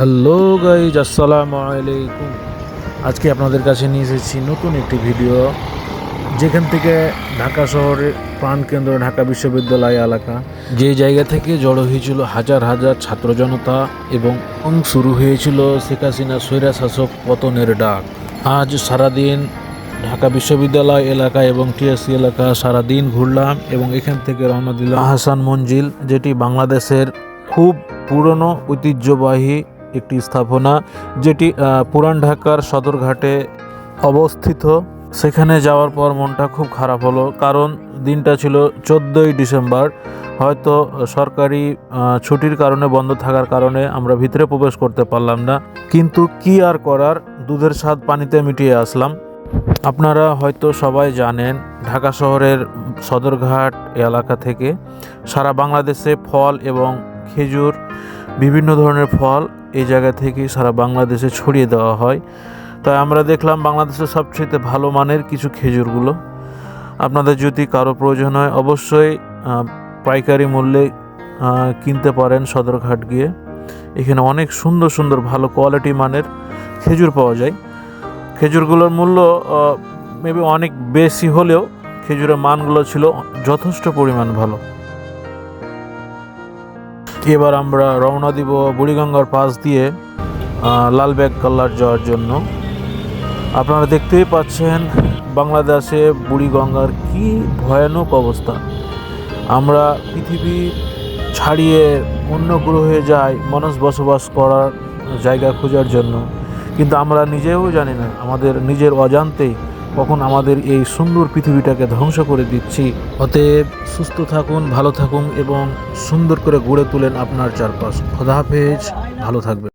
Hello guys, আসসালামু আলাইকুম। আজকে আপনাদের কাছে নিয়ে এসেছি নতুন একটি ভিডিও, যেখান থেকে ঢাকা শহরের প্রাণকেন্দ্র, ঢাকা বিশ্ববিদ্যালয় এলাকা, যে জায়গা থেকে জড়ো হয়েছিল হাজার হাজার ছাত্র জনতা এবং শুরু হয়েছিল শেখ হাসিনা স্বৈরা শাসক পতনের ডাক। আজ সারাদিন ঢাকা বিশ্ববিদ্যালয় এলাকা এবং টিএসসি এলাকা সারাদিন ঘুরলাম এবং এখান থেকে রওনা দিলাম আহসান মঞ্জিল, যেটি বাংলাদেশের খুব পুরনো ঐতিহ্যবাহী একটি স্থাপনা যেটি পুরান ঢাকার সদরঘাটে অবস্থিত। সেখানে যাওয়ার পর মনটা খুব খারাপ হলো, কারণ দিনটা ছিল চোদ্দোই ডিসেম্বর। হয়তো সরকারি ছুটির কারণে বন্ধ থাকার কারণে আমরা ভিতরে প্রবেশ করতে পারলাম না। কিন্তু কি আর করার, দুধের স্বাদ পানিতে মিটিয়ে আসলাম। আপনারা হয়তো সবাই জানেন, ঢাকা শহরের সদরঘাট এলাকা থেকে সারা বাংলাদেশে ফল এবং খেজুর, বিভিন্ন ধরনের ফল এই জায়গা থেকে সারা বাংলাদেশে ছড়িয়ে দেওয়া হয়। তাই আমরা দেখলাম বাংলাদেশের সবচেয়ে ভালো মানের কিছু খেজুরগুলো। আপনাদের যদি কারও প্রয়োজন হয়, অবশ্যই পাইকারি মূল্যে কিনতে পারেন সদরঘাট গিয়ে। এখানে অনেক সুন্দর সুন্দর, ভালো কোয়ালিটি মানের খেজুর পাওয়া যায়। খেজুরগুলোর মূল্য মেবি অনেক বেশি হলেও খেজুরের মানগুলো ছিল যথেষ্ট পরিমাণ ভালো। এবার আমরা রওনা দিব বুড়িগঙ্গার পাশ দিয়ে লালবাগ কাল্লার যাওয়ার জন্য। আপনারা দেখতেই পাচ্ছেন বাংলাদেশে বুড়িগঙ্গার কি ভয়ানক অবস্থা। আমরা পৃথিবী ছাড়িয়ে অন্য গ্রহে যাই মানুষ বসবাস করার জায়গা খোঁজার জন্য। কিন্তু আমরা নিজেও জানি না, আমাদের নিজের অজান্তেই কখন আমাদের এই সুন্দর পৃথিবীটাকে ধ্বংস করে দিচ্ছি। অতএব সুস্থ থাকুন, ভালো থাকুন এবং সুন্দর করে গড়ে তুলেন আপনার চারপাশ। খোদা হাফেজ, ভালো থাকবে